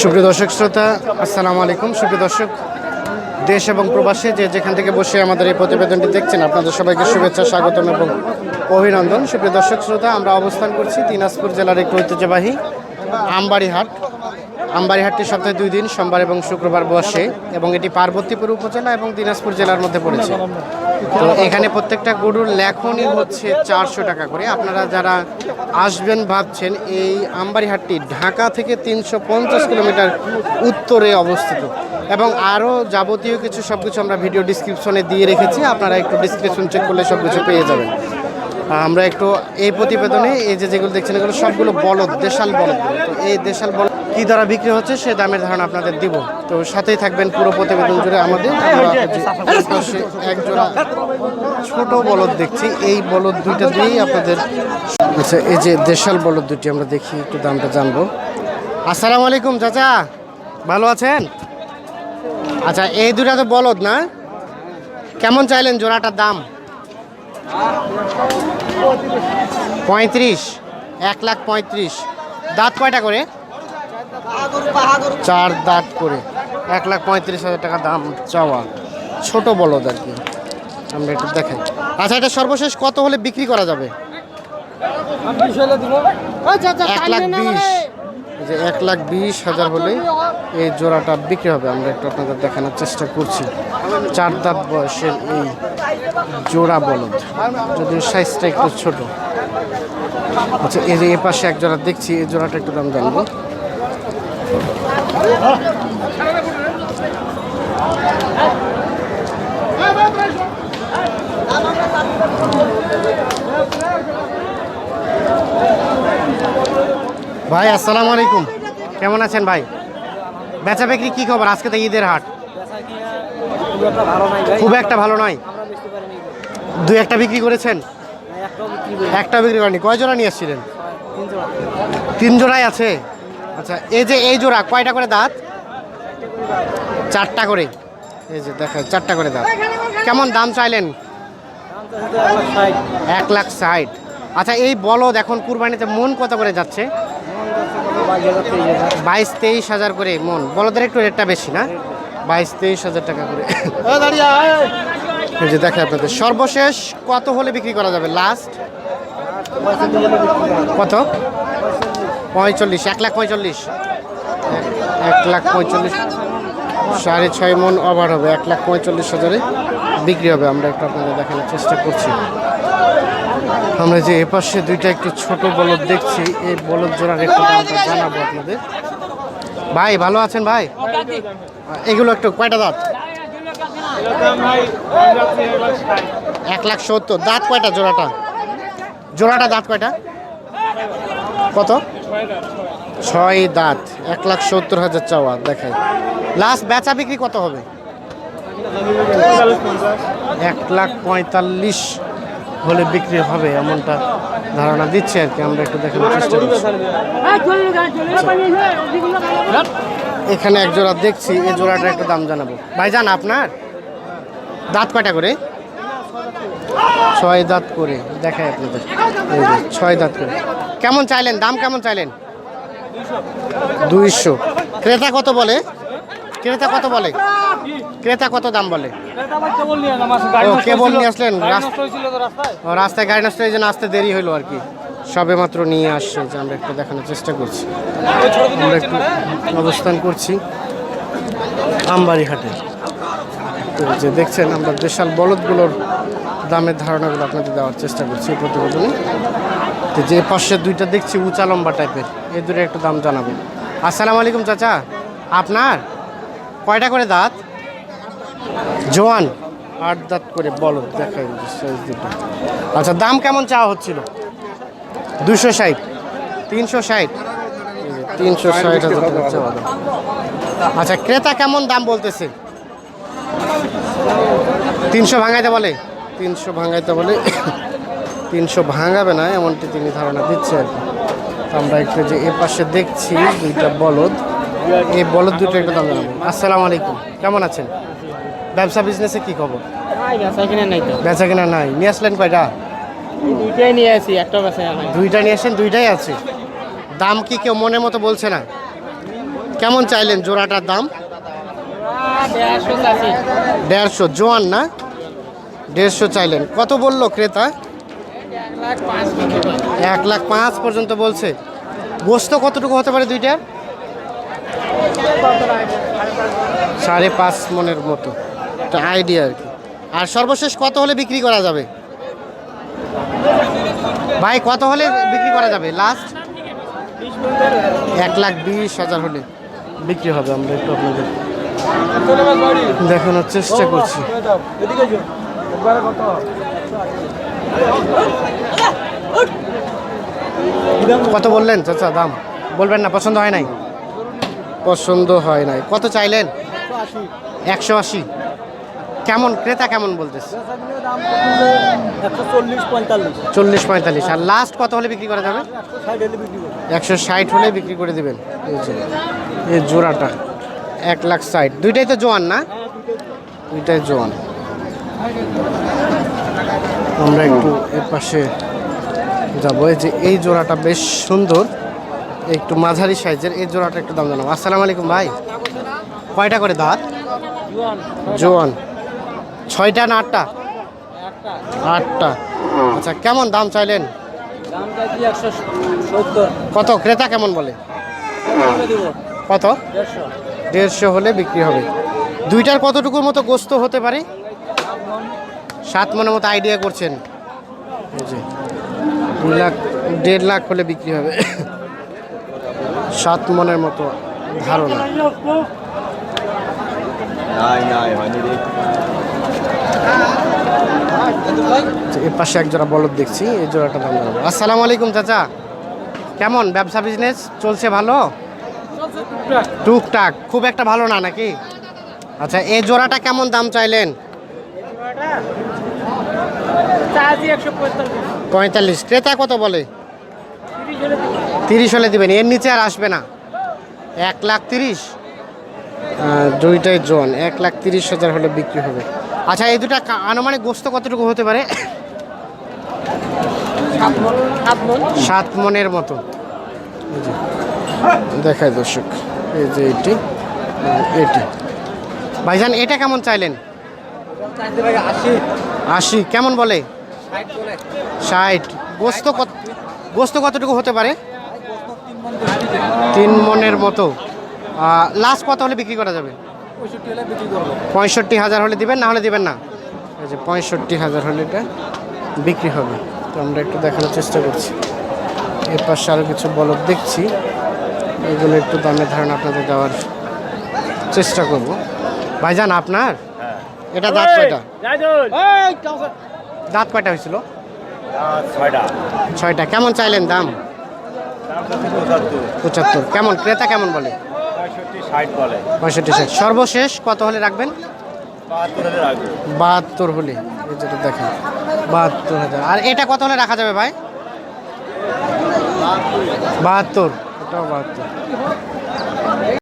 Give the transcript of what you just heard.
সুপ্রিয় দর্শক শ্রোতা, আসসালামু আলাইকুম। সুপ্রিয় দর্শক, দেশ এবং প্রবাসে যে যেখান থেকে বসে আমাদের এই প্রতিবেদনটি দেখছেন, আপনাদের সবাইকে শুভেচ্ছা, স্বাগতম এবং অভিনন্দন। সুপ্রিয় দর্শক শ্রোতা, আমরা অবস্থান করছি দিনাজপুর জেলার একটি ঐতিহ্যবাহী আমবাড়ি হাট আমবাড়ি হাটটি সপ্তাহে দুই দিন, সোমবার এবং শুক্রবার বসে, এবং এটি পার্বতীপুর উপজেলা এবং দিনাজপুর জেলার মধ্যে পড়েছে। তো এখানে প্রত্যেকটা গরুর লেখনই হচ্ছে চারশো টাকা করে। আপনারা যারা আসবেন ভাবছেন, এই আমবাড়ি হাটটি ঢাকা থেকে তিনশো পঞ্চাশ কিলোমিটার উত্তরে অবস্থিত। এবং আরও যাবতীয় কিছু সব কিছু আমরা ভিডিও ডিসক্রিপশনে দিয়ে রেখেছি। আপনারা একটু ডিসক্রিপশন চেক করলে সব কিছু পেয়ে যাবেন। আমরা একটু এই প্রতিবেদনে এই যে যেগুলো দেখছেন এগুলো সবগুলো বলদ দেশাল বলদ। তো এই দেশাল বলদ কী দ্বারা বিক্রি হচ্ছে সে দামের ধারণা আপনাদের দিব। তো সাথেই থাকবেন পুরো প্রতিবেদন জুড়ে আমাদের। আমরা যে এক জোড়া ছোট বলদ দেখছি এই বলদ দুইটা দিয়েই আপনাদের আচ্ছা এই যে দেশাল বলদ দুটি আমরা দেখি একটু দামটা জানব। আসসালামু আলাইকুম চাচা ভালো আছেন? আচ্ছা এই দুটা তো বলদ না? কেমন চাইলেন জোড়াটার দাম? পঁয়ত্রিশ এক লাখ পঁয়ত্রিশ। দাঁত কয়টা করে? চার দাঁত করে। এক লাখ পঁয়ত্রিশ হাজার টাকা দাম চাওয়া। ছোট বলদ আর কি। আমরা একটু দেখাই। আচ্ছা এটা সর্বশেষ কত হলে বিক্রি করা যাবে? এক লাখ বিশ। যে এক লাখ বিশ হাজার হলে এই জোড়াটা বিক্রি হবে। আমরা একটু আপনাদের দেখানোর চেষ্টা করছি। চার দাঁত বয়সের এই জোড়া বলদ। যদিও সাইজটা একটু ছোট। আচ্ছা এই যে এ পাশে এক জোড়া দেখছি, এই জোড়াটা একটু দাম জানব। ভাই, আসসালামু আলাইকুম। কেমন আছেন ভাই? বেচা বিক্রি কি খবর? আজকে তো ঈদের হাট। খুব একটা ভালো নয়। দুই একটা বিক্রি করেছেন? একটা বিক্রি করেনি কয় জোড়া নিয়ে এসেছিলেন তিন জোড়াই আছে। আচ্ছা এই যে এই জোড়া, কয়টা করে দাঁত? চারটা করে। এই যে দেখায় চারটা করে দাঁত। কেমন দাম চাইলেন? এক লাখ ষাট। আচ্ছা এই বলদ এখন কুরবানিতে মন কত করে যাচ্ছে? বাইশ তেইশ হাজার করে মন। বলদের একটু রেটটা বেশি না? বাইশ তেইশ হাজার টাকা করে। যে দেখে আপনাদের সর্বশেষ কত হলে বিক্রি করা যাবে? লাস্ট কত? পঁয়তাল্লিশ এক লাখ পঁয়তাল্লিশ এক- এক লাখ পঁয়তাল্লিশ সাড়ে ছয় মন ওভার হবে। এক লাখ পঁয়তাল্লিশ হাজারে বিক্রি হবে। আমরা একটু আপনাদের দেখানোর চেষ্টা করছি। আমরা যে এপাশে দুইটা একটু ছোট বলদ দেখছি এই বলদ জোড়ার একটু দামটা জানাব আপনাদের। ভাই, ভালো আছেন ভাই? এগুলো একটু কয়টা দাঁত? এক লাখ সত্তর। দাঁত কয়টা জোড়াটা? জোড়াটা দাঁত কয়টা? কত? ছয় দাঁত। এক লাখ সত্তর হাজার চাওয়া, দেখাই। লাস্ট বেচা বিক্রি কত হবে? এক লাখ পঁয়তাল্লিশ। হলে বিক্রি হবে এমনটা ধারণা দিচ্ছে আর কি, আমরা একটু দেখানোর চেষ্টা এখানে এক জোড়া দেখছি, এই জোড়াটা একটু দাম জানাব। ভাইজান, আপনার? দাঁত কয়টা করে? ছয় দাঁত করে দেখায় আপনাদের। ছয় দাঁত করে। কেমন চাইলেন? দাম কেমন চাইলেন? দুইশো। ক্রেতা কত বলে? ক্রেতা কত বলে? ক্রেতা কত দাম বলে? কেবল নিয়ে আসলেন? রাস্তায়। গাড়ি নষ্ট এই জন্য আসতে দেরি হলো আর কি। সবে মাত্র নিয়ে আসছে যে আমরা একটু দেখানোর চেষ্টা করছি। আমরা একটু অবস্থান করছি আমবাড়ি হাটে তো যে দেখছেন আমরা বিশাল বলদগুলোর দামের ধারণাগুলো আপনাদের দেওয়ার চেষ্টা করছি এই প্রতিবেদনে। তো যে পাশে দুইটা দেখছি উঁচা লম্বা টাইপের এই দুটো একটু দাম জানাবেন আসসালামু আলাইকুম চাচা। আপনার? কয়টা করে দাঁত? জোয়ান, আট দাঁত করে, বলো, দেখাই আচ্ছা দাম কেমন চাওয়া হচ্ছিল? দুশো ষাট, তিনশো ষাট। তিনশো ষাট হাজার আচ্ছা ক্রেতা কেমন দাম বলতেছে? তিনশো ভাঙাইতে বলে? তিনশো ভাঙাইতে বলে, তিনশো ভাঙাবে না, এমনটি তিনি ধারণা দিচ্ছে আর কি। আমরা একটু যে এ পাশে দেখছি, দুইটা বলদ। এই বলদ দুটো একটু দাম জানাব। আসসালামু আলাইকুম, কেমন আছেন? ব্যবসা বিজনেসে কি খবর? বেচা কিনা নাই নিয়ে আসলেন কয়টা? দুইটাই নিয়ে আসি একটা বেচা নাই। দুইটা নিয়ে আসেন দুইটাই আছে। দাম কি কেউ মনের মতো বলছে না? কেমন চাইলেন জোড়াটার দাম? দেড়শো জোয়ান না? দেড়শো চাইলেন। কত বলল ক্রেতা? এক লাখ পাঁচ পর্যন্ত বলছে। গোস্ত কতটুকু হতে পারে দুইটার? সাড়ে পাঁচ মনের মতো। একটা আইডিয়া আর কি। আর সর্বশেষ কত হলে বিক্রি করা যাবে? ভাই কত হলে বিক্রি করা যাবে? লাস্ট এক লাখ বিশ হাজার হলে। বিক্রি হবে আমরা একটু আপনাদের দেখানোর চেষ্টা করছি। কত বললেন? চাচা দাম। বলবেন না পছন্দ হয় নাই? পছন্দ হয় নাই। কত চাইলেন? একশো আশি। কেমন ক্রেতা কেমন বলতেছে? চল্লিশ পঁয়তাল্লিশ। আর লাস্ট কত হলে বিক্রি করা যাবে? একশো ষাট হলে বিক্রি করে দেবেন। এই জোড়াটা এক লাখ ষাট। দুইটাই তো জোয়ান না? দুইটাই জোয়ান। আমরা একটু এর পাশে যাব। এই যে এই জোড়াটা বেশ সুন্দর। একটু মাঝারি সাইজের এই জোড়াটা একটু দাম জানাব। আসসালামু আলাইকুম ভাই। কয়টা করে দাঁত? জোয়ান। ছয়টা না আটটা? আটটা। আচ্ছা কেমন দাম চাইলেন? কত? ক্রেতা কেমন বলে? কত? দেড়শো হলে বিক্রি হবে। দুইটার কতটুকুর মতো গোস্ত হতে পারে? সাত মনের মতো আইডিয়া করছেন। দুই লাখ, দেড় লাখ হলে বিক্রি হবে। সাত মনের মতো ধারণা নাই নাই হয়নি রে তো এর পাশে এক জোড়া বলদ দেখছি, এই জোড়াটা দাম জানাব আসসালামু আলাইকুম, চাচা। কেমন? ব্যবসা বিজনেস চলছে ভালো? টুকটাক। খুব একটা ভালো না নাকি? আচ্ছা এই জোড়াটা কেমন দাম চাইলেন? পঁয়তাল্লিশ। ক্রেতা কত বলে? তিরিশ হলে দিবেন। এর নিচে আর আসবে না। এক লাখ তিরিশ। দুইটাই জন এক লাখ তিরিশ হাজার হলে বিক্রি হবে। আচ্ছা এই দুটা আনুমানিক গোস্ত কতটুকু হতে পারে? সাত মন মন মনের মতো। দেখায় দর্শক এই যে এটি এটি। ভাইজান এটা কেমন চাইলেন? আশি। কেমন বলে? ষাট। গোস্ত কত গোস্ত কতটুকু হতে পারে? তিন মনের মতো। লাস্ট কত হলে বিক্রি করা যাবে? পঁয়ষট্টি হাজার হলে দিবেন না হলে দিবেন না? এই যে পঁয়ষট্টি হাজার হলে এটা বিক্রি হবে। তো আমরা একটু দেখানোর চেষ্টা করছি। এর পাশে আরও কিছু বলক দেখছি। এগুলো একটু দামের ধারণা আপনাদের দেওয়ার চেষ্টা করব। ভাইজান আপনার? এটা দাঁত কয়টা? দাঁত কয়টা হয়েছিল? ছয়টা। ছয়টা। কেমন চাইলেন দাম? পঁচাত্তর। কেমন? ক্রেতা কেমন বলে? ষাট বলে। পঁয়ষট্টি ষাট। সর্বশেষ কত হলে রাখবেন? বাহাত্তর হলে যেটা দেখেন বাহাত্তর হাজার। আর এটা কত হলে রাখা যাবে ভাই? বাহাত্তর। এটাও বাহাত্তর।